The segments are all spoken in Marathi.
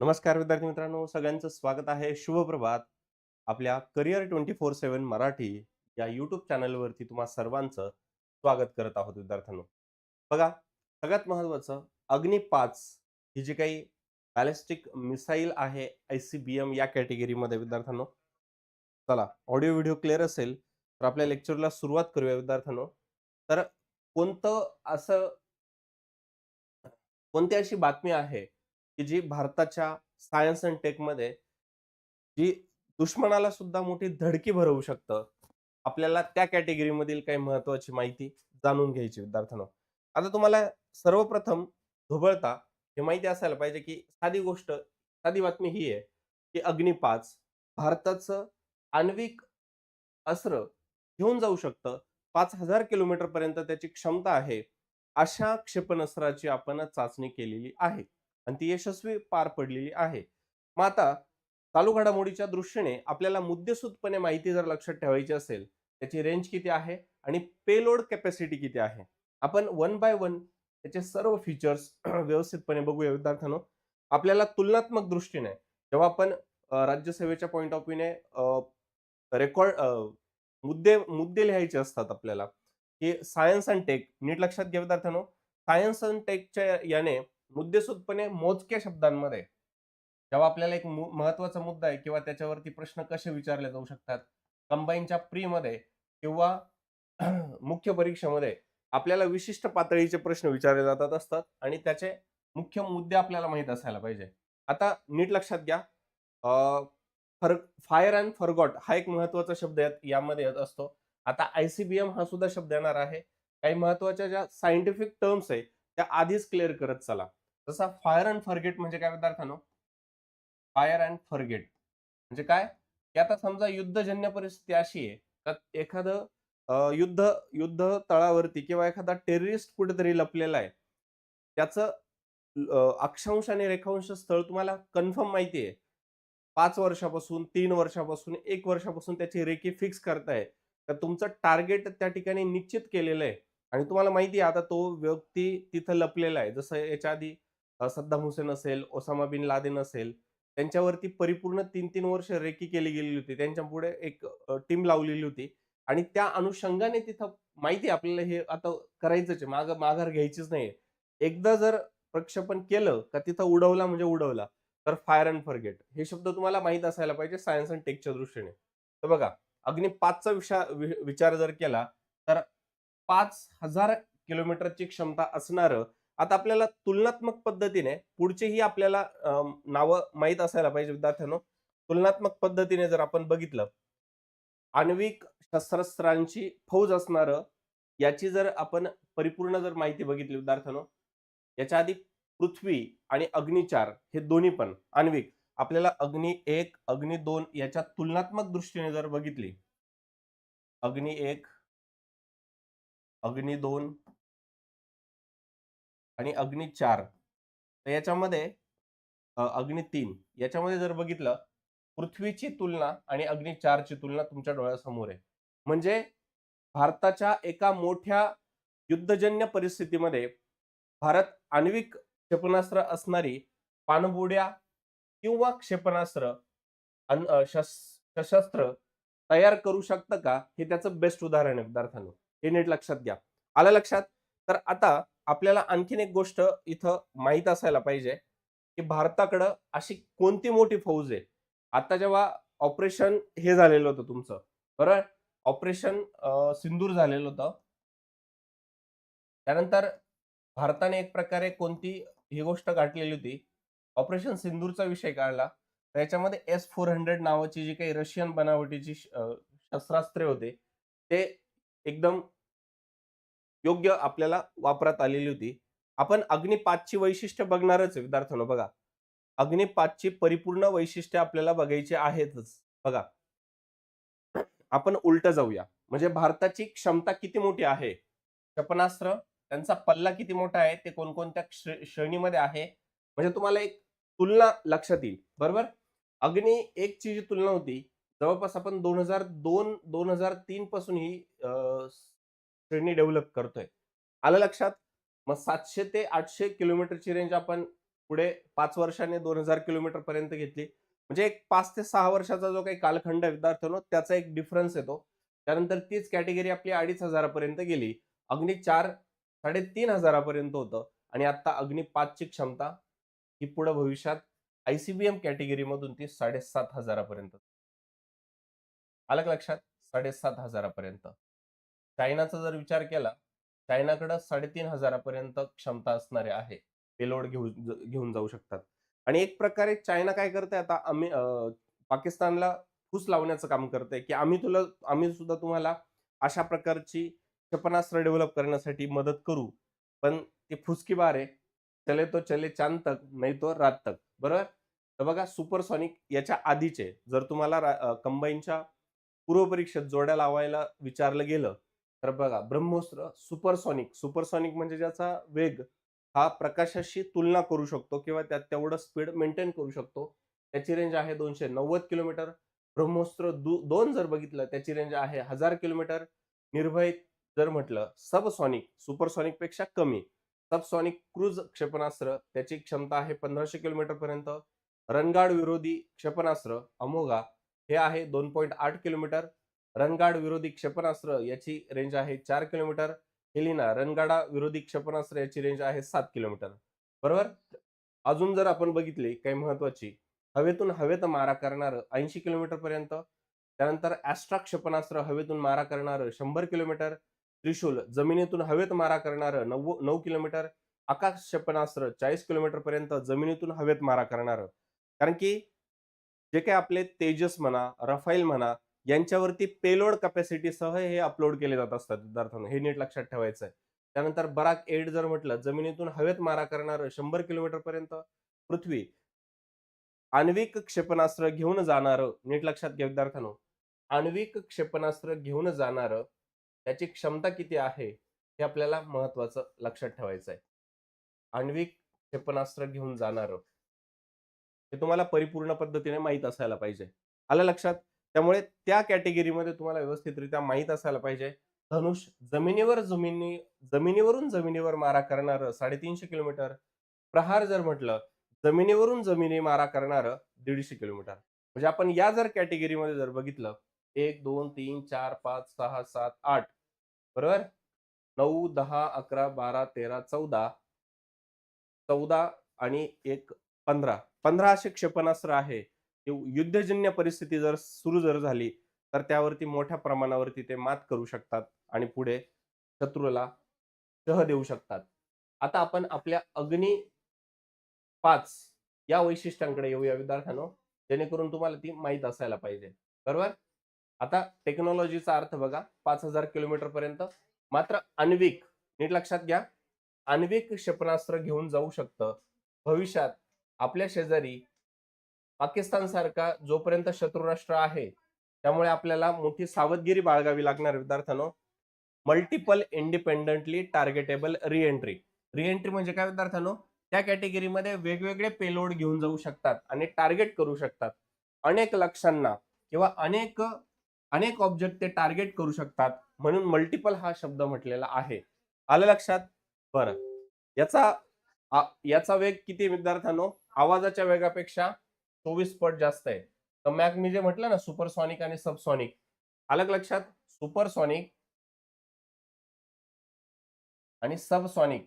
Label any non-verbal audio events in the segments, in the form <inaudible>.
नमस्कार विद्यार्थी मित्रांनो सगळ्यांचं स्वागत आहे. शुभप्रभात आपल्या career twenty four seven Marathi या युट्यूब चॅनलवरती तुम्हा सर्वांचं स्वागत करत आहोत विद्यार्थ्यांनो. बघा सगळ्यात महत्वाचं अग्नि पाच ही जी काही बॅलिस्टिक मिसाईल आहे आय सी बी एम या कॅटेगरीमध्ये विद्यार्थ्यांनो. चला ऑडिओ व्हिडिओ क्लिअर असेल तर आपल्या लेक्चरला सुरुवात करूया विद्यार्थ्यांनो. तर कोणतं असं कोणती अशी बातमी आहे की जी भारताच्या सायन्स अँड टेकमध्ये जी दुश्मनाला सुद्धा मोठी धडकी भरवू शकतं. आपल्याला त्या कॅटेगरीमधील काही महत्वाची माहिती जाणून घ्यायची विद्यार्थ्यांनो. आता तुम्हाला सर्वप्रथम धुबळता हे माहिती असायला पाहिजे की साधी गोष्ट साधी बातमी ही आहे की अग्नी पाच भारताचं आण्विक अस्त्र घेऊन जाऊ शकतं. पाच हजार किलोमीटर पर्यंत त्याची क्षमता आहे. अशा क्षेपणास्त्राची आपण चाचणी केलेली आहे. आणि ती यशस्वी पार पडलेली आहे. मग आता चालू घडामोडीच्या दृष्टीने आपल्याला मुद्देसूदपणे माहिती जर लक्षात ठेवायची असेल त्याची रेंज किती आहे आणि पेलोड कॅपॅसिटी किती आहे? आपण वन बाय वन त्याचे सर्व फीचर्स <clears throat> व्यवस्थितपणे बघूया विद्यार्थ्यांनो. आपल्याला तुलनात्मक दृष्टीने जेव्हा आपण राज्यसेवेच्या पॉईंट ऑफ व्ह्यूने रेकॉर्ड मुद्दे मुद्दे लिहायचे असतात आपल्याला की सायन्स अँड टेक नीट लक्षात घ्या विद्यार्थ्यांनो. सायन्स अँड टेकच्या याने मुद्देसूदपणे मोजक्या शब्दांमध्ये. जेव्हा आपल्याला एक महत्त्वाचा मुद्दा आहे किंवा त्याच्यावरती प्रश्न कसे विचारले जाऊ शकतात कंबाईनच्या प्रीमध्ये किंवा <clears throat> मुख्य परीक्षेमध्ये आपल्याला विशिष्ट पातळीचे प्रश्न विचारले जातात असतात आणि त्याचे मुख्य मुद्दे आपल्याला माहीत असायला पाहिजे. आता नीट लक्षात घ्या. फर फायर अँड फरगॉट हा एक महत्त्वाचा शब्द यामध्ये येत असतो. आता आयसीबीएम हा सुद्धा शब्द येणार आहे. काही महत्त्वाच्या ज्या सायंटिफिक टर्म्स आहे त्या आधीच क्लिअर करत चला. जसा फायर अँड फॉरगेट म्हणजे काय विद्यार्थ्यांनो फायर अँड फॉरगेट. म्हणजे काय? की आता समजा युद्धजन्य परिस्थिती अशी आहे तर एखादं युद्ध युद्ध तळावरती किंवा एखादा टेररिस्ट कुठेतरी लपलेला आहे. त्याचं अक्षांश आणि रेखांश स्थळ तुम्हाला कन्फर्म माहिती आहे. पाच वर्षापासून तीन वर्षापासून एक वर्षापासून त्याची रेखी फिक्स करताय. तर तुमचं टार्गेट त्या ठिकाणी निश्चित केलेलं आहे. आणि तुम्हाला माहिती आहे आता तो व्यक्ती तिथं लपलेला आहे. जसं याच्या आधी सद्दाम हुसेन असेल ओसामा बिन लादेन असेल त्यांच्यावरती परिपूर्ण तीन तीन वर्ष रेकी केली गेलेली होती. त्यांच्या पुढे एक टीम लावलेली होती. आणि त्या अनुषंगाने तिथं माहिती आहे आपल्याला हे आता करायचंच आहे. माग माघार घ्यायचीच नाही एकदा जर प्रक्षेपण केलं का तिथं उडवला म्हणजे उडवला तर फायर अँड फॉरगेट हे शब्द तुम्हाला माहीत असायला पाहिजे सायन्स अँड टेकच्या दृष्टीने. तर बघा अग्नि पाचचा विषा विचार जर केला पाच हजार किलोमीटरची क्षमता असणारं आता आपल्याला तुलनात्मक पद्धतीने पुढचेही आपल्याला नावं माहीत असायला पाहिजे विद्यार्थ्यांनो. तुलनात्मक पद्धतीने जर आपण बघितलं आण्विक शस्त्रास्त्रांची फौज असणारं याची जर आपण परिपूर्ण जर माहिती बघितली विद्यार्थ्यांनो याच्या आधी पृथ्वी आणि अग्निचार हे दोन्ही पण आण्विक आपल्याला अग्नी एक अग्नि दोन याच्या तुलनात्मक दृष्टीने जर बघितली अग्नी एक अग्नी दोन आणि अग्नी चार. तर याच्यामध्ये अग्नी तीन. याच्यामध्ये जर बघितलं पृथ्वीची तुलना आणि अग्नी चारची तुलना तुमच्या डोळ्यासमोर आहे. म्हणजे भारताच्या एका मोठ्या युद्धजन्य परिस्थितीमध्ये भारत आण्विक क्षेपणास्त्र असणारी पाणबुड्या किंवा क्षेपणास्त्र अन- सशस्त्र तयार करू शकतं का? हे त्याचं बेस्ट उदाहरण आहे विद्यार्थ्यांना. हे नीट लक्षात घ्या. आलं लक्षात? तर आता आपल्याला आणखीन एक गोष्ट इथं माहीत असायला पाहिजे की भारताकडं अशी कोणती मोठी फौज आहे? आता जेव्हा ऑपरेशन हे झालेलं होतं तुमचं बरोबर ऑपरेशन सिंदूर झालेलं होतं. त्यानंतर भारताने एक प्रकारे कोणती ही गोष्ट गाठलेली होती? ऑपरेशन सिंदूरचा विषय काढला. तर याच्यामध्ये एस फोर हंड्रेड नावाची जी काही रशियन बनावटीची शस्त्रास्त्रे होते ते एकदम योग्य आपल्याला वापरात आलेली होती. आपण अग्निपातची वैशिष्ट्य बघणारच आहे विद्यार्थ्यांनो बघा. अग्निपातची परिपूर्ण वैशिष्ट्य आपल्याला बघायची आहेतच बघा. आपण उलट जाऊया. म्हणजे भारताची क्षमता किती मोठी आहे? क्षेपणास्त्र त्यांचा पल्ला किती मोठा आहे? ते कोणकोणत्या श्रे- श्रेणीमध्ये आहे? म्हणजे तुम्हाला एक तुलना लक्षात येईल. बरोबर? अग्नी एक ची जी तुलना होती जवळपास आपण दोन हजार दोन दोन हजार तीन पासून ही श्रेणी डेव्हलप करतोय. आलं लक्षात? मग सातशे ते आठशे किलोमीटरची रेंज आपण पुढे पाच वर्षाने दोन हजार किलोमीटर पर्यंत घेतली. म्हणजे एक पाच ते सहा वर्षाचा जो काही कालखंड विद्यार्थ्यांनो त्याचा एक डिफरन्स येतो. त्यानंतर तीच कॅटेगरी आपली अडीच हजारापर्यंत गेली. अग्नी चार साडेतीन हजारापर्यंत होतं. आणि आता अग्नी पाचची क्षमता ही पुढे भविष्यात आयसीबीएम कॅटेगरी मधून ती साडेसात हजारापर्यंत. आलं लक्षात साडेसात हजारापर्यंत. चायनाचा जर विचार केला चायनाकडं साडेतीन हजारापर्यंत क्षमता असणारे आहे. पेलोड घेऊन घेऊन जाऊ शकतात. आणि एक प्रकारे चायना काय करते आता आम्ही पाकिस्तानला फूस लावण्याचं काम करते की आम्ही तुला आम्ही सुद्धा तुम्हाला अशा प्रकारची क्षेपणास्त्र डेव्हलप करण्यासाठी मदत करू. पण ती फुसकी बार आहे. चले तो चले चांद तक नाही तो रात तक. बरोबर? तर बघा सुपरसॉनिक याच्या आधीचे जर तुम्हाला कंबाईनच्या पूर्वपरीक्षेत जोड्या लावायला विचारलं गेलं तर बघा ब्रह्मोस्त्र सुपरसॉनिक सुपरसॉनिक म्हणजे ज्याचा वेग हा प्रकाशाशी तुलना करू शकतो किंवा त्यात तेवढं स्पीड मेंटेन करू शकतो. त्याची रेंज आहे दोनशे नव्वद किलोमीटर. ब्रह्मोस्त्र दु- दोन जर बघितलं त्याची रेंज आहे हजार किलोमीटर. निर्भय जर म्हटलं सबसॉनिक सुपरसॉनिकपेक्षा कमी. सबसॉनिक क्रूज क्षेपणास्त्र त्याची क्षमता आहे पंधराशे किलोमीटर पर्यंत रणगाड विरोधी क्षेपणास्त्र अमोघा हे आहे दोन पॉईंट आठ किलोमीटर. रणगाड विरोधी क्षेपणास्त्र याची रेंज आहे चार किलोमीटर. हेलिना रणगाडा विरोधी क्षेपणास्त्र याची रेंज आहे सात किलोमीटर. बरोबर? अजून जर आपण बघितली काही महत्वाची हवेतून हवेत मारा करणारं ऐंशी किलोमीटर पर्यंत त्यानंतर ऍस्ट्रा क्षेपणास्त्र हवेतून मारा करणारं शंभर किलोमीटर त्रिशूल जमिनीतून हवेत मारा करणारं नव्व नऊ किलोमीटर आकाश क्षेपणास्त्र चाळीस किलोमीटर पर्यंत जमिनीतून हवेत मारा करणारं. कारण की जे काही आपले तेजस म्हणा रफाईल म्हणा यांच्यावरती पेलोड कॅपॅसिटीसह हे अपलोड केले जात असतात विद्यार्थ्यांना. हे नीट लक्षात ठेवायचं आहे. त्यानंतर बराक एड जर म्हटलं जमिनीतून हवेत मारा करणारं शंभर किलोमीटर पर्यंत पृथ्वी आण्विक क्षेपणास्त्र घेऊन जाणारं नीट लक्षात घ्या विद्यार्थ्यांनो आण्विक क्षेपणास्त्र घेऊन जाणारं त्याची क्षमता किती आहे हे आपल्याला महत्वाचं लक्षात ठेवायचं आहे. आण्विक क्षेपणास्त्र घेऊन जाणारं हे तुम्हाला परिपूर्ण पद्धतीने माहीत असायला पाहिजे. आलं लक्षात? त्यामुळे त्या कॅटेगरीमध्ये तुम्हाला व्यवस्थितरित्या माहीत असायला पाहिजे. धनुष जमिनीवर जमिनी जमिनीवरून जमिनीवर मारा करणारं साडेतीनशे किलोमीटर. प्रहार जर म्हटलं जमिनीवरून जमिनी मारा करणारं दीडशे किलोमीटर. म्हणजे आपण या जर कॅटेगरीमध्ये जर बघितलं एक दोन तीन चार पाच सहा सात आठ. बरोबर? नऊ दहा अकरा बारा तेरा चौदा. चौदा आणि एक पंधरा. पंधरा असे क्षेपणास्त्र आहे. ते युद्धजन्य परिस्थिती जर सुरू जर झाली तर त्यावरती मोठ्या प्रमाणावरती ते मात करू शकतात आणि पुढे शत्रूला शह देऊ शकतात. आता आपण आपल्या अग्नी पाच या वैशिष्ट्यांकडे येऊया विद्यार्थ्यांनो. जेणेकरून तुम्हाला ती माहीत असायला पाहिजे. बरोबर? आता टेक्नॉलॉजीचा अर्थ बघा. पाच हजार किलोमीटर पर्यंत. मात्र आण्विक नीट लक्षात घ्या. आण्विक क्षेपणास्त्र घेऊन जाऊ शकतं. भविष्यात आपल्या शेजारी पाकिस्तान सारखा जोपर्यंत शत्रुराष्ट्र आहे त्यामुळे आपल्याला मोठी सावधगिरी बाळगावी लागणार विद्यार्थ्यांनो. Multiple independently targetable reentry reentry म्हणजे काय विद्यार्थ्यांनो? त्या कॅटेगरीमध्ये वेगवेगळे पेलोड घेऊन जाऊ शकतात आणि टार्गेट करू शकतात. अनेक लक्ष्यांना किंवा अनेक अनेक ऑब्जेक्ट ते टार्गेट करू शकतात म्हणून मल्टिपल हा शब्द म्हटलेला आहे. आलं लक्षात? बरं. याचा याचा वेग किती विद्यार्थ्यांनो? आवाजाच्या वेगापेक्षा चोवीस पट जास्त आहे. तर मॅक मी जे म्हटलं ना सुपरसॉनिक आणि सबसॉनिक अलग लक्षात सुपरसॉनिक आणि सबसॉनिक.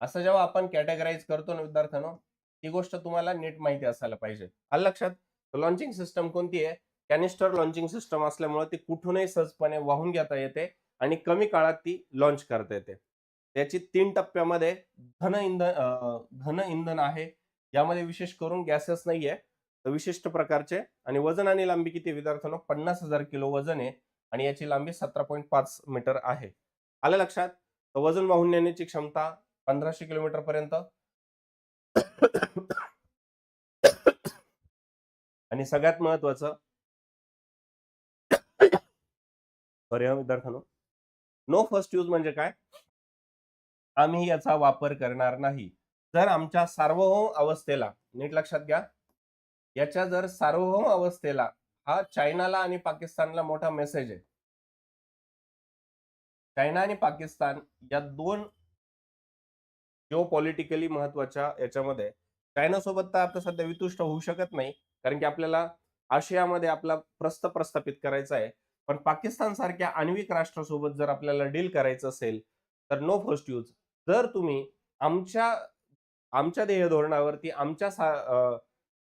असं जेव्हा आपण कॅटेगराईज करतो ना विद्यार्थ्यांनो ती गोष्ट तुम्हाला नीट माहिती असायला पाहिजे. आलं लक्षात लॉन्चिंग सिस्टम कोणती आहे? कॅनिस्टर लॉन्चिंग सिस्टम असल्यामुळे ती कुठूनही सहजपणे वाहून घेता येते आणि कमी काळात ती लॉन्च करता येते. त्याची तीन टप्प्यामध्ये धन इंधन घन इंधन आहे. यामध्ये विशेष करून गॅसेस नाहीये. तर विशिष्ट प्रकारचे आणि वजन आणि लांबी किती विद्यार्थ्यांना? पन्नास हजार किलो वजन आहे आणि याची लांबी सतरा पॉईंट पाच मीटर आहे. आलं लक्षात? तर वजन वाहून नेण्याची क्षमता पंधराशे किलोमीटर पर्यंत. आणि सगळ्यात महत्वाचं सॉरी <coughs> विद्यार्थ्यांनो. नो फर्स्ट यूज म्हणजे काय? आम्ही याचा वापर करणार नाही. जर आमच्या सार्वभौम अवस्थेला नीट लक्षात घ्या. याच्या जर सार्वभौम अवस्थेला हा चायनाला आणि पाकिस्तानला मोठा मेसेज आहे. चायना आणि पाकिस्तान या दोन जिओ पॉलिटिकली महत्त्वाच्या याच्यामध्ये चायनासोबत तर आता सध्या वितुष्ट होऊ शकत नाही. कारण की आपल्याला आशियामध्ये आपला प्रस्थ प्रस्थापित करायचा आहे. पण पाकिस्तान सारख्या आण्विक राष्ट्रासोबत जर आपल्याला डील करायचं असेल तर नो फर्स्ट यूज जर तुम्ही आमच्या आमच्या ध्येय धोरणावरती आमच्या सा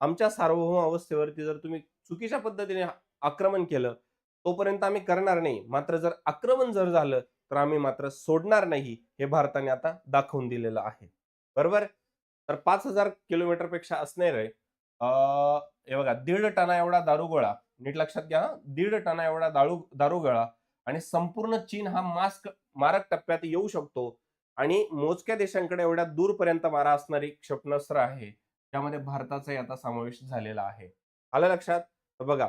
आमच्या सार्वभौम अवस्थेवरती जर तुम्ही चुकीच्या पद्धतीने आक्रमण केलं तोपर्यंत आम्ही करणार नाही. मात्र जर आक्रमण जर झालं तर आम्ही मात्र सोडणार नाही हे भारताने आता दाखवून दिलेलं आहे. बरोबर? तर पाच हजार किलोमीटरपेक्षा असणार आहे अं, हे बघा दीड टना एवढा दारुगोळा नीट लक्षात घ्या दीड टना एवढा दारू दारुगोळा आणि संपूर्ण चीन हा मास्क मारक टप्प्यात येऊ शकतो. आणि मोजक्या देशांकडे एवढ्या दूरपर्यंत मारा असणारी क्षेपणास्त्र आहे त्यामध्ये भारताचाही आता समावेश झालेला आहे. आलं लक्षात? बघा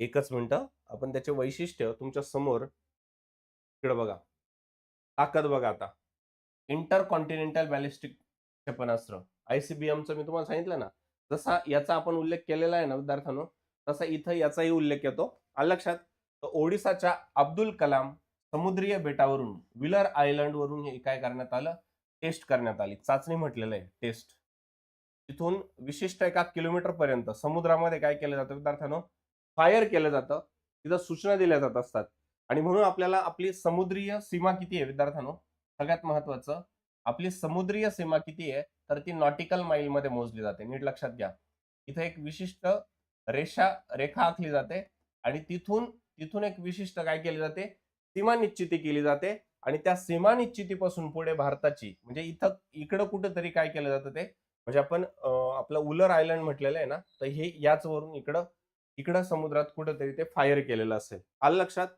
एकच मिनटं आपण त्याचे वैशिष्ट्य तुमच्यासमोर इकडे बघा. ताकद बघा आता. इंटर कॉन्टिनेंटल बॅलिस्टिक क्षेपणास्त्र. आयसीबीएमचं मी तुम्हाला सांगितलं ना जसा याचा आपण उल्लेख केलेला आहे ना विद्यार्थ्यांनो तसा इथं याचाही उल्लेख येतो. आलं लक्षात? तर ओडिसाच्या अब्दुल कलाम समुद्रीय बेटावरून विलर आयलंड वरून हे काय करण्यात आलं? टेस्ट करण्यात आली. चाचणी म्हटलेलं आहे टेस्ट तिथून विशिष्ट एका किलोमीटर पर्यंत समुद्रामध्ये काय केलं जातं विद्यार्थ्यांनो? फायर केलं जातं. तिथं सूचना दिल्या जात असतात. आणि म्हणून आपल्याला आपली समुद्रीय सीमा किती आहे विद्यार्थ्यांनो? सगळ्यात महत्वाचं आपली समुद्रीय सीमा किती आहे? तर ती नॉटिकल माइलमध्ये मोजली जाते. नीट लक्षात घ्या. इथं एक विशिष्ट रेषा रेखा आखली जाते. आणि तिथून तिथून एक विशिष्ट काय केली जाते? सीमा निश्चिती केली जाते आणि त्या सीमा निश्चितीपासून पुढे भारताची म्हणजे इथं इकडं कुठंतरी काय केलं जातं ते? म्हणजे आपण आपलं उलर आयलंड म्हटलेलं आहे ना तर हे याच वरून इकडं इकडं समुद्रात कुठंतरी ते फायर केलेलं असेल. आल लक्षात?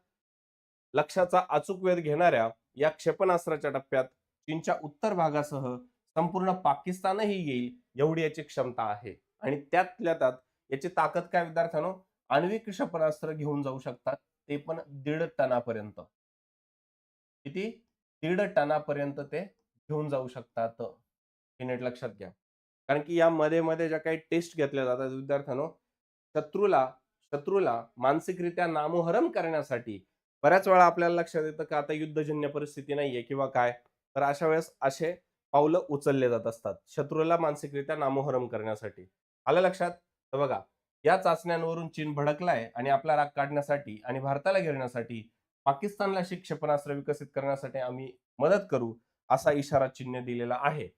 लक्षाचा अचूक वेध घेणाऱ्या या क्षेपणास्त्राच्या टप्प्यात चीनच्या उत्तर भागासह संपूर्ण पाकिस्तानही येईल एवढी याची क्षमता आहे. आणि त्यातल्या त्यात याची ताकद काय विद्यार्थ्यांनो? आण्विक क्षेपणास्त्र घेऊन जाऊ शकतात. ते पण दीड टनापर्यंत. किती? दीड टनापर्यंत ते घेऊन जाऊ शकतात हे नीट लक्षात घ्या. कारण की या मध्ये मध्ये ज्या काही टेस्ट घेतल्या जातात विद्यार्थ्यांनो शत्रूला शत्रूला मानसिकरित्या नामोहरम करण्यासाठी बऱ्याच वेळा आपल्याला लक्षात येतं का आता युद्धजन्य परिस्थिती नाहीये किंवा काय? तर अशा वेळेस असे पावलं उचलले जात असतात. शत्रूला मानसिकरित्या नामोहरम करण्यासाठी. आलं लक्षात? तर बघा या चाचण्यांवरून चीन भडकलाय आणि आपला राग काढण्यासाठी आणि भारताला घेरण्यासाठी पाकिस्तानला अशी क्षेपणास्त्र विकसित करण्यासाठी आम्ही मदत करू असा इशारा चीनने दिलेला आहे.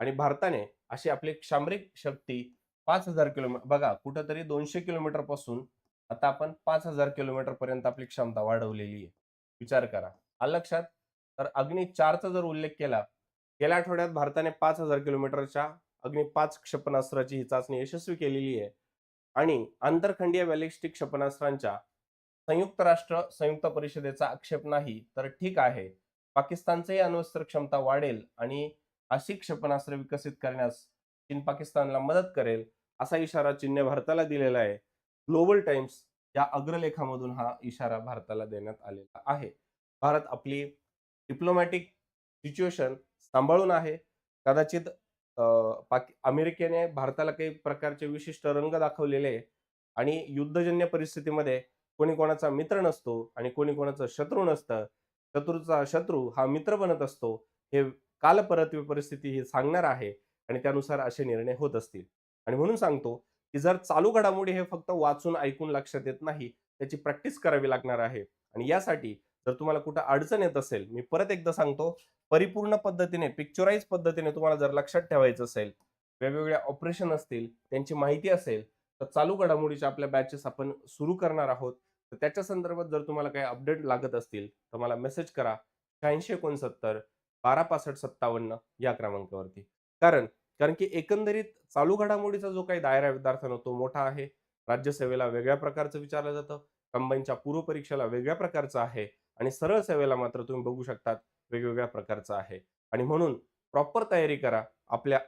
आणि भारताने अशी आपली सामरिक शक्ती पाच हजार किलोमीटर बघा कुठंतरी दोनशे किलोमीटरपासून आता आपण पाच हजार किलोमीटर पर्यंत आपली क्षमता वाढवलेली आहे. विचार करा. आ लक्षात? तर अग्नी चारचा जर उल्लेख केला गेल्या आठवड्यात भारताने पाच हजार किलोमीटरच्या अग्नी पाच क्षेपणास्त्राची ही चाचणी यशस्वी केलेली आहे. आणि आंतरखंडीय बॅलिस्टिक क्षेपणास्त्रांच्या संयुक्त राष्ट्र संयुक्त परिषदेचा आक्षेप नाही तर ठीक आहे. पाकिस्तानचंही अण्वस्त्र क्षमता वाढेल आणि अशी क्षेपणास्त्र विकसित करण्यास चीन पाकिस्तानला मदत करेल असा इशारा चीनने भारताला दिलेला आहे. ग्लोबल टाइम्स या अग्रलेखामधून हा इशारा भारताला देण्यात आलेला आहे. भारत आपली डिप्लोमॅटिक सिच्युएशन सांभाळून आहे. कदाचित पाक अमेरिकेने भारताला काही प्रकारचे विशिष्ट रंग दाखवलेले आहे आणि युद्धजन्य परिस्थितीमध्ये कोणी कोणाचा मित्र नसतो आणि कोणी कोणाचं शत्रू नसतं शत्रूचा शत्रू हा मित्र बनत असतो हे कालपरत्वे परिस्थिती ही सांगणार आहे आणि त्यानुसार असे निर्णय होत असतील. आणि म्हणून सांगतो की जर चालू घडामोडी हे फक्त वाचून ऐकून लक्षात येत नाही त्याची प्रॅक्टिस करावी लागणार आहे आणि यासाठी जर तुम्हाला कुठं अडचण येत असेल मी परत एकदा सांगतो परिपूर्ण पद्धतीने पिक्चराईज पद्धतीने तुम्हाला जर लक्षात ठेवायचं असेल वेगवेगळ्या ऑपरेशन असतील त्यांची माहिती असेल तर चालू घडामोडीच्या आपल्या बॅचेस आपण सुरू करणार आहोत. तर त्याच्या संदर्भात जर तुम्हाला काही अपडेट लागत असतील तर मला मेसेज करा शहाऐंशी एकोणसत्तर बारा पासष्ट सत्तावन्न या क्रमांकावरती. कारण कारण की एकंदरीत चालू घडामोडीचा जो काही दायरा विद्यार्थ्यांना तो मोठा आहे. राज्यसेवेला वेगळ्या प्रकारचं विचारलं जातं. कंबाईनच्या पूर्व परीक्षेला वेगळ्या प्रकारचं आहे. आणि सरळ सेवेला मात्र तुम्ही बघू शकतात वेगवेगळ्या प्रकारचं आहे. आणि म्हणून प्रॉपर तयारी करा आपल्या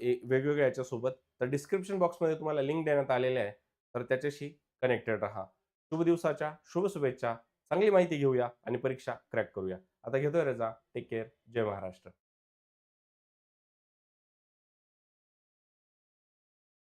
ए- वेगवेगळ्या याच्यासोबत. तर डिस्क्रिप्शन बॉक्समध्ये तुम्हाला लिंक देण्यात आलेले आहे. तर त्याच्याशी कनेक्टेड राहा. शुभ दिवसाच्या शुभ शुभेच्छा. चांगली माहिती घेऊया आणि परीक्षा क्रॅक करूया. आता घेतोय रजा. Take care. जय महाराष्ट्र.